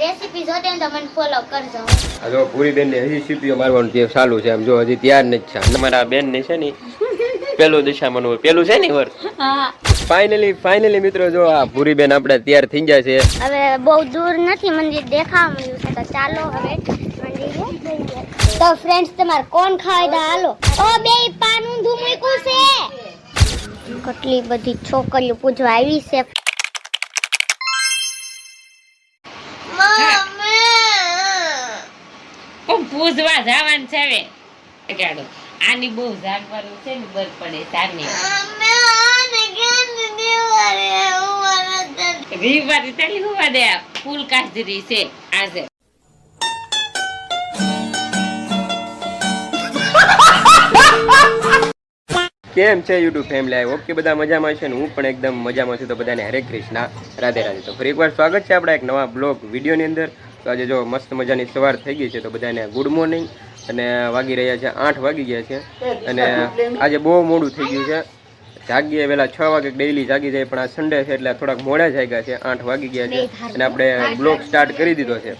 Recipe જોતે ને તો મને ફોલો કરજો. આ જો પૂરી બેન ને હજી સીપીઓ મારવાનું જે ચાલુ છે આમ. જો હજી તૈયાર નથી છે. તમારા બેન ને છે ને પેલું દિશામાં હોય. પેલું છે ને વર? ફાઇનલી ફાઇનલી મિત્રો જો આ પૂરી બેન આપણે તૈયાર થઈ ગયા છે. હવે બહુ દૂર નથી મંદિર દેખાવા મળ્યું છે તો ચાલો હવે મંદિરે તો ફ્રેન્ડ્સ તમારે કોણ ખાય? દા હાલો. ઓ બે પાન ઊંધું મૂક્યું છે. કેટલી બધી છોકરીઓ પૂજવા આવી છે. પૂજવા જવાનું છે હવે. ગાડો. આની બહુ જાગવાનું છે ને બર પડે તારની રવિવારે તાલી હોવા દે ફૂલ કાજરી છે આજે. કેમ છે યુટ્યુબ ફેમિલી આઈ હોપ કે બધા મજામાં છે ને. હું પણ એકદમ મજામાં છું. તો બધાને હરે કૃષ્ણ રાધે રાધે. તો ફરી એકવાર સ્વાગત છે આપણા એક નવા બ્લોગ વિડીયોની અંદર. તો આજે જો મસ્ત મજાની સવાર થઈ ગઈ છે તો બધાને ગુડ મોર્નિંગ અને વાગી રહ્યા છે આઠ વાગી ગયા છે. અને આજે બહુ મોડું થઈ ગયું છે. જાગીએ વહેલા છ વાગે ડેઈલી જાગી જાય, પણ આ સન્ડે છે એટલે થોડાક મોડા જાગ્યા છે. આઠ વાગી ગયા છે અને આપણે બ્લોગ સ્ટાર્ટ કરી દીધો છે.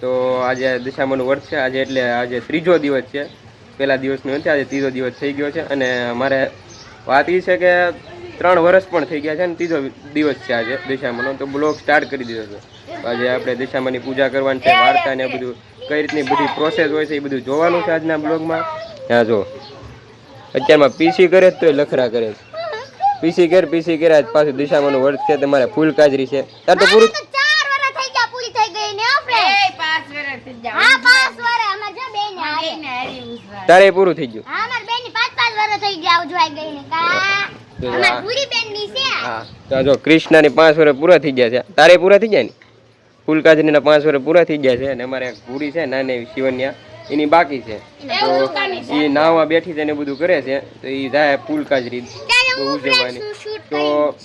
તો આજે દશામાનું વર્ષ છે. આજે એટલે આજે ત્રીજો દિવસ છે. પહેલા દિવસનો નથી, આજે ત્રીજો દિવસ થઈ ગયો છે. અને મારે વાત એ છે કે ત્રણ વર્ષ પણ થઈ ગયા છે ને ત્રીજો દિવસ છે આજે દિશામાનો. તો બ્લોગ સ્ટાર્ટ કરી દીધો છે. આજે આપણે દિશામાની પૂજા કરવાની છે વાર્તા ને બધું કઈ રીતની બધી પ્રોસેસ હોય છે એ બધું જોવાનું છે આજના બ્લોગમાં. ત્યાં જો. અત્યારમાં પીસી કરે જ તોય લખરા કરે છે. પીસી કર પીસી કરે આજ પાછું દિશામાનું વર્ષ છે તમારે ફૂલ કાજરી છે. તાર તો પૂરું ચાર વર્ષ થઈ ગયા પૂરી થઈ ગઈ ને ફ્રેન્ડ પાંચ વર્ષ થઈ જાય હા પાંચ વર્ષ અમાર જો બેન હારે. તારે પૂરું થઈ ગયું. હા અમાર બેનની પાંચ પાંચ વર્ષ થઈ ગયા ઉજવાઈ ગઈ ને. કા તો હા જો કૃષ્ણની પાંચ વર્ષ પૂરા થઈ ગયા છે. તારે પૂરા થઈ ગયા ને? ફૂલકાજરીના પાંચ વર્ષ પૂરા થઈ ગયા છે અને અમારે એક પૂરી છે નાની એવી શિવન્યા. એની બાકી છે. તો એ નાવા બેઠી છે ને બધું કરે છે. તો એ જાય ફૂલકાજરી ઉજવવાની. તો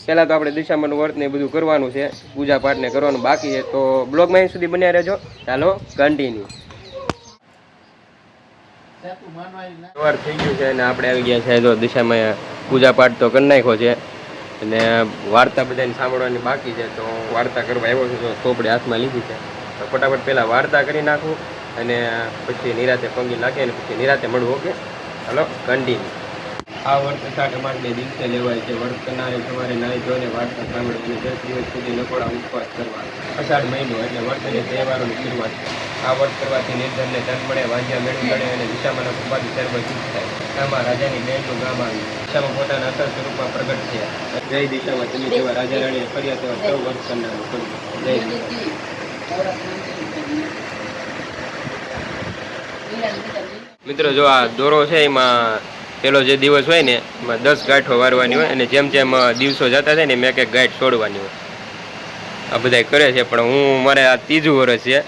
પહેલાં તો આપણે દિશામાનું વર્ત ને બધું કરવાનું છે. પૂજા પાઠ ને કરવાનું બાકી છે. તો બ્લોગમાં અહીં સુધી બન્યા રહેજો. ચાલો કન્ટિન્યુ સવાર થઈ ગયું છે અને આપણે આવી ગયા છે જો દિશામાં પૂજા પાઠ તો કરી નાખ્યો છે. અને વાર્તા બધાને સાંભળવાની બાકી છે, તો વાર્તા કરવા આવ્યો છું, તો ચોપડી હાથમાં લીધી છે. તો ફટાફટ પહેલાં વાર્તા કરી નાખું અને પછી નિરાતે પંગી નાખે અને પછી નિરાતે મળવું ઓકે? હલો કન્ટિન્યુ આ વર્ત સાઠ અમારે દિવસે લેવાય છે. વર્ત કરનારે સવારે નાહી ધોઈને વાર્તા સાંભળવી દસ દિવસ સુધી નકોડા ઉપવાસ કરવા અષાઢ મહિનો એટલે વર્તને તહેવારોની શરૂઆત આ વર્ત કરવાથી નિર્ધનને ધન મળે વાંજ્યા મેળવી મળે અને દિશામાં ઉપાધિ સર્વ સુખ થાય. આમાં રાજાની બહેનનું ગામ આવ્યું દિશામાં પોતાના અસર સ્વરૂપમાં પ્રગટ થયા. જય દિશામાં તમે જેવા રાજા રાણીએ ફર્યા તેવા સૌ વર્ત કરનારું કર્યું. જય મિત્રો જો આ દોરો છે એમાં પેલો જે દિવસ હોય ને એમાં દસ ગાંઠો વારવાની હોય અને જેમ જેમ દિવસો જતા થાય ને મેં એક ગાંઠ છોડવાની હોય. આ બધા કરે છે પણ હું મારે આ ત્રીજું વર્ષ છે.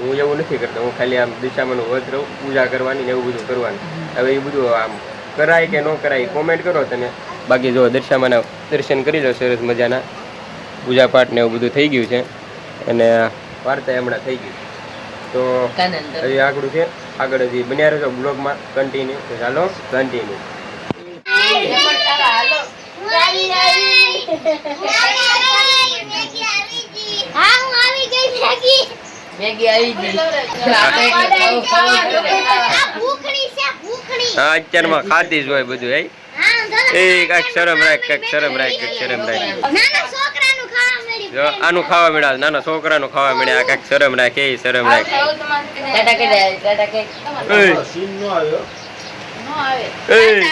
હું એવું નથી કરતો હું ખાલી આમ દિશામાં વ્રત રહું પૂજા કરવાની ને એવું બધું કરવાનું. હવે એ બધું આમ કરાય કે ન કરાય કોમેન્ટ કરો તને બાકી જો દર્શામાના દર્શન કરી લો સરસ મજાના. પૂજાપાઠ ને એવું બધું થઈ ગયું છે. અને વાર્તા હમણાં થઈ ગઈ. તો હજી આગળ છે. આગળ હજી બન્યા રહેજો બ્લોગમાં. કન્ટિન્યુ તો ચાલો કન્ટિન્યુ હા હું આવી ગઈ મેગી આવી ગઈ? હા અત્યારમાં ખાતી જ હોય બધું હે? એ કાંઈક શરમ રાખ કાંઈક શરમ રાખ કાંઈક શરમ રાખ. નાના છોકરાનું ખાવા મળ્યું જો આનું ખાવા મળ્યા નાના છોકરાનું ખાવા મળ્યા આ કાંઈક શરમ રાખ એ શરમ રાખ. ટાટા કે ટાટા કે એ, એ.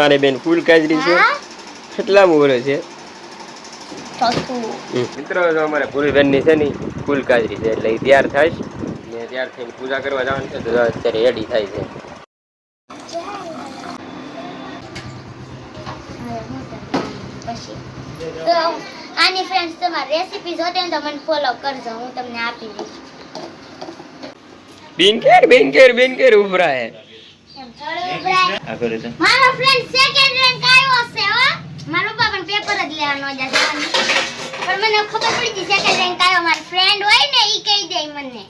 તમારે બેન ફૂલ કાજરી છે. કેટલામું વર્ષ છે. મિત્રો જો અમારે પૂરી બેનની છે ને ફૂલ કાજરી છે એટલે તૈયાર થાય ને તૈયાર થઈને પૂજા કરવા જવાનું છે તો અત્યારે રેડી થાય છે. આની ફ્રેન્ડ્સ તમારી રેસીપી જોતે તો મને ફોલો કરજો હું તમને આપી દઈશ. બિનકેર બિનકેર બિનકેર ઉભરા હે એમ થોડું ઉભરાય. આ કરે છે. મારો ફ્રેન્ડ સેકન્ડ રેન્ક આવ્યો છે હો. મારો પપ્પા પેપર જ લેવાનો જ પણ મને ખબર પડી ગઈ સેકન્ડ રેન્ક આવ્યો મારો ફ્રેન્ડ હોય ને ઈ કહી દે મને.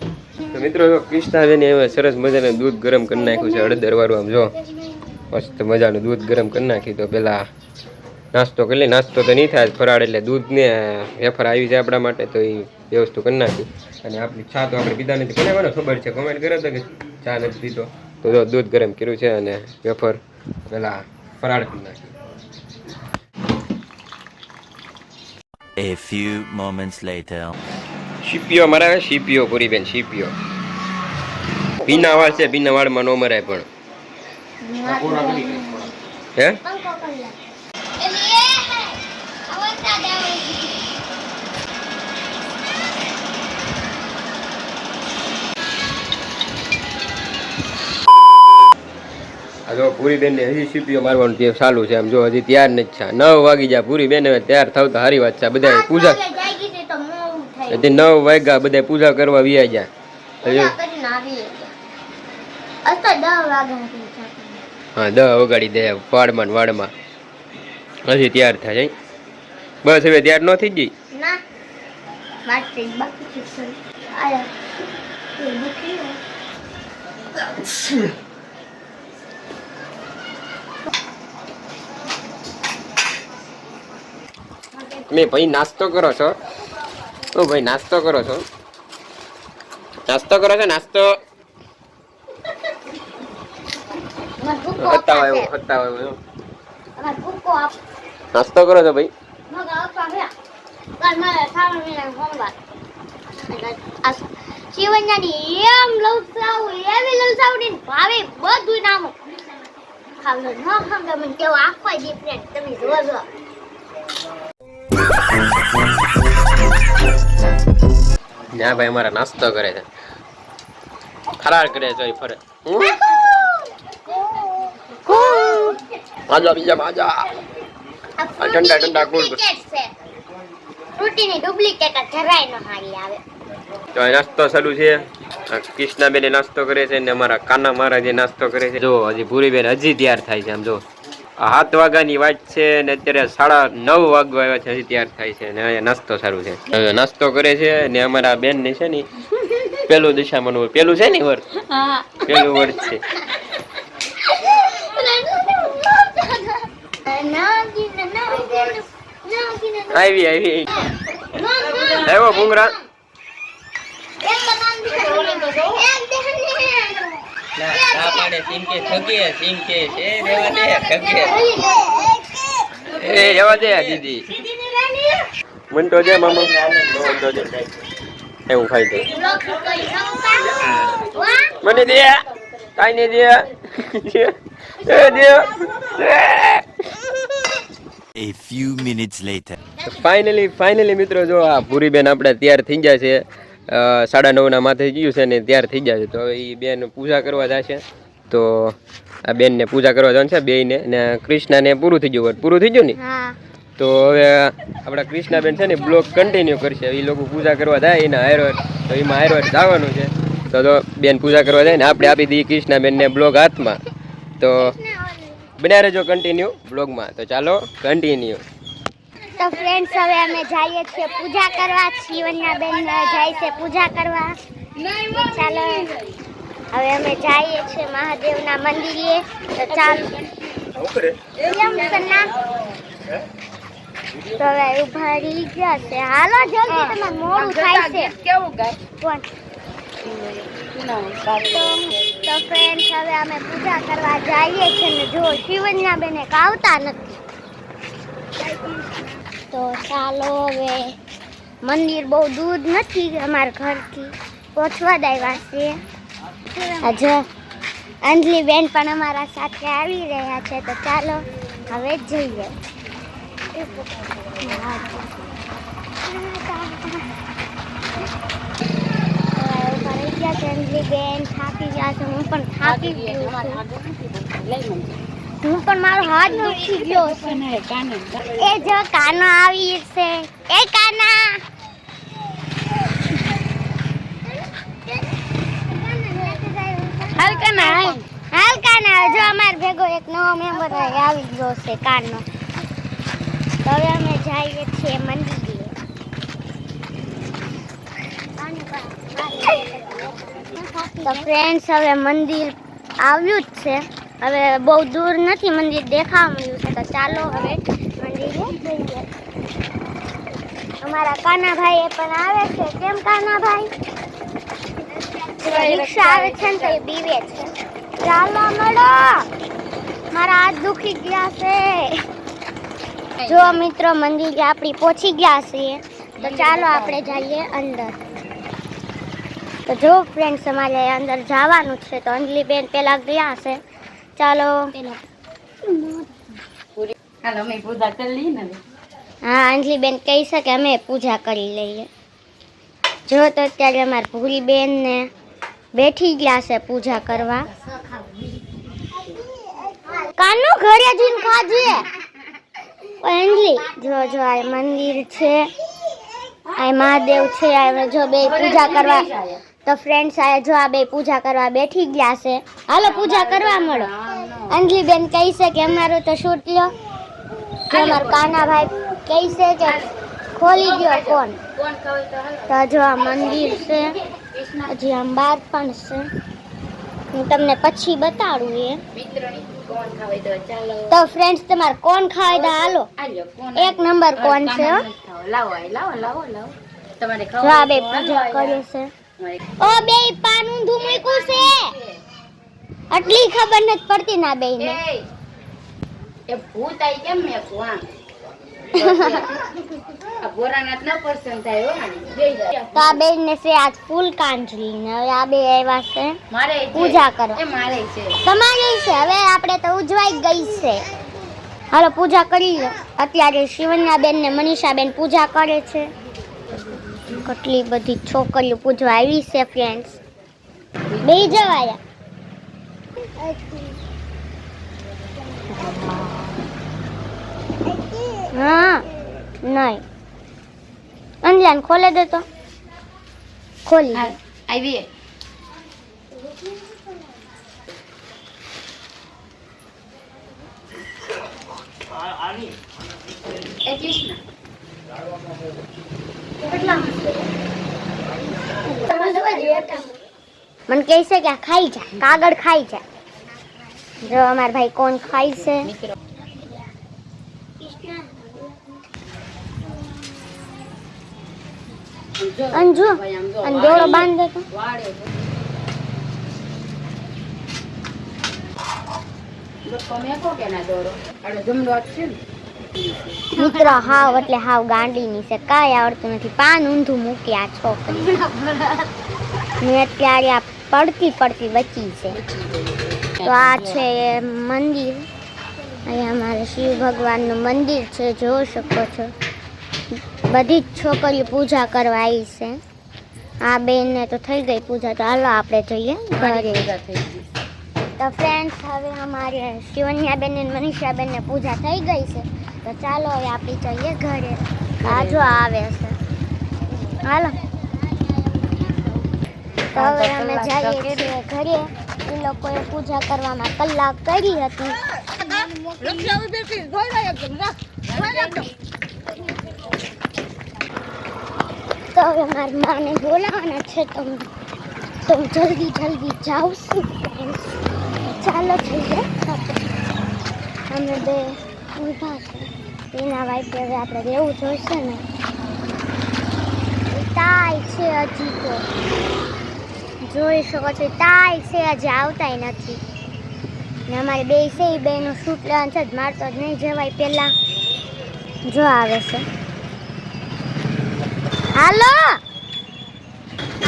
તો મિત્રો જો કૃષ્ણાબેન એવા સરસ મજાનું દૂધ ગરમ કરી નાખ્યું છે હળદર વાળું આમ જો. મસ્ત મજાનું દૂધ ગરમ કરી નાખી તો પેલા નાસ્તો કરી લઈ નાસ્તો તો નહીં થાય ફરાળ એટલે દૂધને વેફર આવી જાય આપણા માટે તો એ વ્યવસ્થિત કરી નાખી અને આપણી ચા તો આપણે પીધા નથી. કોને મને ખબર છે? કોમેન્ટ કરો તો કે ચા નથી પીતો તો જો દૂધ ગરમ કર્યું છે અને વેફર પેલા ફરાળ કરી નાખી A few moments later. શીપીઓ મરાવે શીપીઓ પૂરી બેન શીપીઓ ભીના વાળ છે ભીના વાળમાં નો મરાય પણ. હે? આ જો પૂરી બેન ને હજી સીપીઓ મારવાનું જે ચાલુ છે આમ જો હજી તૈયાર નથી છે. નવ વાગી જાય પૂરી બેન હવે તૈયાર થાવ તો સારી વાત છે. બધા પૂજા તો હજી નવ વાગ્યા બધા પૂજા કરવા વ્યા જાય હા દહ વગાડી દે વાડમાં વાડમાં. હજી તૈયાર થાય બસ હવે તૈયાર ન થઈ ગઈ? બાકી મેં ભાઈ નાસ્તો કરો છો? ઓ ભાઈ નાસ્તો કરો છો? નાસ્તો કરો છો? નાસ્તો? હતા આવ્યો હતા આવ્યો મને ભૂકો આપ નાસ્તો કરો છો ભાઈ? શિવન્યાની એમ લવસાવું એવી લવસાવડી ને ભાવે બધું નામ. ખાવ ન મને કેવો આખો ડિફરન્ટ તમે જોજો. ના ભાઈ અમારા નાસ્તો કરે છે. ફરાર કરે છે ફરે. માજા બીજા માજા. ઠંડા ઠંડા કુલ ફ્રૂટીની ડુપ્લિકેટ જરાય ન હારી આવે. તો નાસ્તો ચાલુ છે. કૃષ્ણાબેન નાસ્તો કરે છે ને અમારા કાના મહારાજે નાસ્તો કરે છે. જો હજી ભૂરીબેન હજી તૈયાર થાય છે આમ જો. સાત વાગ્યાની વાત છે ને અત્યારે સાડા નવ વાગવા આવ્યા છે હજી તૈયાર થાય છે ને અહીંયા નાસ્તો સારું છે. નાસ્તો કરે છે ને અમારા બેન ને છે ને પેલું દિશામાં પેલું છે ને વર્ષ પેલું વર્ષ છે. આવી આવી. આવ્યો ભૂંગરા. એ જવા દે દીદી. મન તો દે મામા. મન તો દે. એ હું ખાઈ દે. મને દે. કાઈ ને દે. દે. દે. A few minutes later. Finally finally મિત્રો જો આ પૂરી બેન આપણે તૈયાર થઈ ગયા છે સાડા નવના માથે ગયું છે ને તૈયાર થઈ જશે છે. તો હવે એ બેન પૂજા કરવા જશે. તો આ બેનને પૂજા કરવા જવાનું છે બેયને. ને કૃષ્ણને પૂરું થઈ ગયું હોય. પૂરું થઈ ગયું ને? તો હવે આપણા કૃષ્ણાબેન છે ને બ્લોગ કન્ટિન્યુ કરશે. એ લોકો પૂજા કરવા જાય એના હારવાર તો એમાં હારવાર જવાનું છે. તો તો બેન પૂજા કરવા જાય ને આપણે આપી દઈએ કૃષ્ણાબેનને બ્લોક હાથમાં. તો બન્યા રહેજો કન્ટિન્યુ બ્લોગમાં. તો ચાલો કન્ટિન્યુ તો ફ્રેન્ડ્સ હવે અમે જઈએ છીએ પૂજા કરવા. શિવન્યા બેન જાય છે પૂજા કરવા. ચાલો હવે અમે જઈએ છીએ મહાદેવના મંદિરે. તો ચાલો. તો હવે ઊભા રહી ગયા છે. હાલો જલ્દી તમારે મોડું થાય છે. કેવું ગાય? પણ તો તો ફ્રેન્ડ્સ હવે અમે પૂજા કરવા જઈએ છીએ ને જો શિવન્યા બેને કાવતા નથી. તો ચાલો હવે મંદિર બહુ દૂર નથી અમારા ઘરથી. પહોંચવા જ આવ્યા છે આજે અંજલી બેન પણ અમારા સાથે આવી રહ્યા છે તો ચાલો હવે જઈએ. અંજલી બેન થાકી ગયા છે હું પણ થાકી ગઈ હું પણ મારો હાથ દુખી ગયો છે. એ જો કાનો આવી છે. એ કાના. હાલ કાના હાલ હાલ કાના. જો અમાર ભેગો એક નવો મેમ્બર આવી ગયો છે કાનો. હવે અમે જઈએ છીએ મંદિરે. તો ફ્રેન્ડ્સ હવે મંદિર આવ્યું જ છે. હવે બહુ દૂર નથી મંદિર દેખાવા મળ્યું છે તો ચાલો હવે મંદિરે જઈએ. અમારા કાનાભાઈ એ પણ આવે છે. કેમ કાનાભાઈ? રિક્ષા આવે છે ને તો એ બીવે છે. ચાલો મળો. મારા હાથ દુખી ગયા છે. જો મિત્રો મંદિરે આપણી પહોંચી ગયા છીએ. તો ચાલો આપણે જઈએ અંદર. તો જો ફ્રેન્ડ્સ અમારે અંદર જવાનું છે તો અંજલીબેન પેલા ગયા છે ચાલો. હાલો અમે પૂજા કરી લઈએ ને હા અંજલીબેન કહી શકે અમે પૂજા કરી લઈએ. જો તો અત્યારે અમારે ભૂરીબેન ને બેઠી ગયા છે પૂજા કરવા. કાનું ઘરે જઈને ખાજે. અંજલી. જો જો આ મંદિર છે. આ મહાદેવ છે આ જો બે પૂજા કરવા. તો ફ્રેન્ડ્સ આ જો આ બે પૂજા કરવા બેઠી ગયા છે. હાલો પૂજા કરવા મળો. અંજલી બેન કહી છે કે અમારું તો શૂટ લ્યો. અમારો કાનાભાઈ કહી છે કે ખોલી ગયો કોણ તો જો આ મંદિર છે. હજી આમ બહાર પણ છે. હું તમને પછી બતાડું એ. તો ફ્રેન્ડ્સ તમારે કોણ ખાવાય દા? હાલો. એક નંબર કોણ છે હો? લાવો લાવો લાવો લાવો. તમારે પૂજા કરે છે. ઓ બે પાનું ઊંધું મૂક્યું છે. આટલી ખબર નથી પડતી ના બે ને એ ભૂત આઈ કેમ મે કોણ આ ભોરાનાથ ન થાય હો. તો આ છે આજ ફૂલ કાંજલી ને હવે આ બે આવ્યા છે. મારે પૂજા કરો. એ મારે છે. તમારે છે. હવે આપણે તો ઉજવાઈ ગઈ છે. હાલો પૂજા કરી લો. અત્યારે શિવન્યા બેન ને મનીષા બેન પૂજા કરે છે. કેટલી બધી છોકરીઓ પૂજવા આવી છે ફ્રેન્ડ્સ બે જવાયા હા નહીં. અંજલાન ખોલે દે તો. ખોલી. આવી એ કૃષ્ણ. મને કહે છે કે આ ખાઈ જા કાગળ ખાઈ જા. જો અમાર ભાઈ કોણ ખાય છે? મિત્રો જો અંજુ ભાઈ આમ જો અને દોડો વાળી. બાંધ દે તો. વાળે છે. લોકો મેકો કે ના દોરો. આડો જમડો છે ને. મિત્રો હાવ એટલે હાવ ગાંડીની છે. કાંઈ આવડતું નથી. પાન ઊંધું મૂકી આ છોકરી. ને અત્યારે આ પડતી પડતી બચી છે. તો આ છે મંદિર. અહીંયા અમારે શિવ ભગવાનનું મંદિર છે. જોઈ શકો છો. બધી જ છોકરીઓ પૂજા કરવા આવી છે. આ બેનને તો થઈ ગઈ પૂજા. તો હાલો આપણે જઈએ. ઘરે તો ફ્રેન્ડ્સ હવે અમારે શિવન્યાબેન અને મનીષાબેન ને પૂજા થઈ ગઈ છે. તો ચાલો હવે આપણે જઈએ ઘરે. આજો આવે છે. હાલો. તો હવે અમે જઈએ છીએ ઘરે. એ લોકોએ પૂજા કરવામાં કલાક કરી હતી. તો હવે મારી માને બોલાવવાના છે. તમે તો જલ્દી જલ્દી જાઉં છું friends. ચાલો જઈએ. અમે બે ઊભા છે. એના વાઈફ હવે આપણે રહેવું જોઈશે ને. તાય છે હજી તો. જોઈ શકો છો, તાય છે હજી આવતાય નથી. ને અમારે બે છે એ બેનું શૂટ લેવાનું છે, જ મારે તો નહીં જવાય પહેલાં જો આવે છે. હાલો!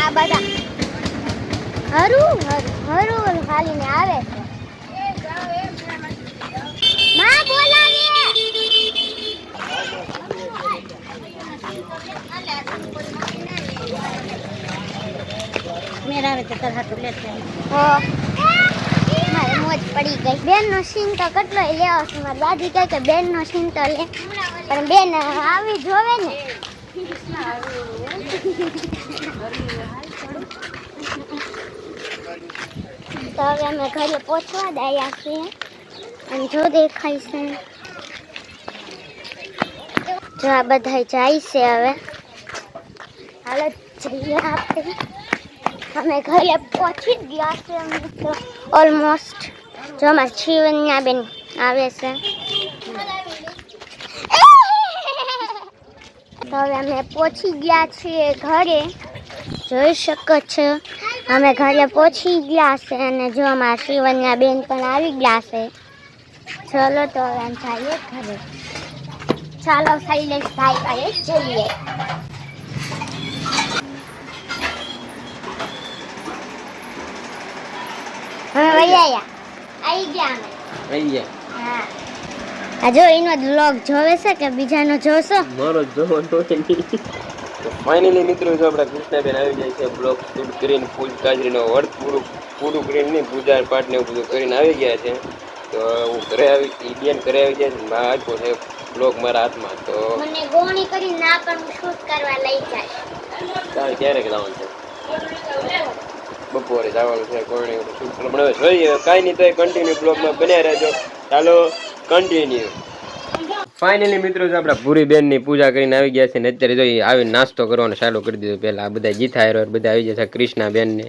આ બધા. હરું હરું હરું ખાલીને આવે છે. માં બોલાવે મેરા આવે તો તાર લેતા હો. મારે મોજ પડી ગઈ. બેનનો સીન તો કેટલો લેવો છે? મારી દાદી કહે કે બેનનો સીન તો લે. પણ બેન આવી જોવે ને. તો હવે અમે ઘરે પહોંચવા દયા છીએ. અને જો દેખાય છે. જો આ બધા જાય છે હવે. હાલો જઈએ આપણે. અમે ઘરે પહોંચી ગયા છે ઓલમોસ્ટ જો અમારા જીવનના બેન આવે છે. તો હવે અમે પહોંચી ગયા છીએ ઘરે. જોઈ શકો છો. અમે ઘરે પહોંચી ગયા છે અને જો અમારા શિવન્યા બેન પણ આવી ગયા છે. ચલો તો જઈએ ઘરે. ચાલો શૈલેષ ભાઈ પાસે જઈએ. જો એનો જોવે છે કે બીજાનો જોશો? મારો જોવાનો ફાઇનલી મિત્રો જો આપણા કૃષ્ણાબેન આવી જાય છે બ્લોક શૂટ કરીને ફૂલ કાજરીનો વર્ત પૂરું પૂરું કરીને પૂજા પાઠ ને એવું બધું કરીને આવી ગયા છે. તો હું ઘરે આવી ઈ બેન ઘરે આવી જાય મારા આપ્યો છે બ્લોક મારા હાથમાં તો મને ગોણી કરી ના પણ હું શૂટ કરવા લઈ જાય તારે ક્યારે જવાનું છે? બપોરે જવાનું છે ગોણી શૂટ કરવા. પણ હવે જોઈએ કાંઈ નહીં તો કન્ટિન્યુ બ્લોગમાં બન્યા રહેજો. ચાલો કન્ટિન્યુ ફાઇનલી મિત્રો જો આપણા ભૂરી બેનની પૂજા કરીને આવી ગયા છે ને અત્યારે જો આવી નાસ્તો કરવાનો ચાલુ કરી દીધો. પહેલાં આ બધા જીથા હેરો બધા આવી ગયા છે કૃષ્ણા બેનને.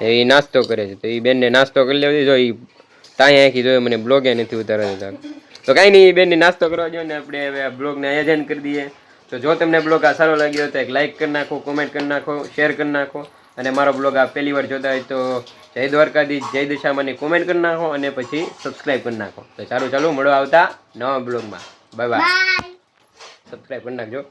એ નાસ્તો કરે છે તો એ બેનને નાસ્તો કરી લેવો જો એ તાંય આખી જોયો મને બ્લોગે નથી ઉતારવા દેતા તો કાંઈ નહીં બેનને નાસ્તો કરવા જો ને આપણે હવે બ્લોગને આયોજન કરી દઈએ. તો જો તમને બ્લોગ આ સારો લાગ્યો તો એક લાઇક કરી નાખો કોમેન્ટ કરી નાખો શેર કરી નાખો. અને મારો બ્લોગ આ પહેલી વાર જોતા હોય તો જય દ્વારકાધીશ જય દશામાની કોમેન્ટ કરી નાખો અને પછી સબસ્ક્રાઈબ કરી નાખો. તો ચાલુ ચાલો મળો આવતા નવા બ્લોગમાં બાય બાય સબસ્ક્રાઈબ કરી નાખજો.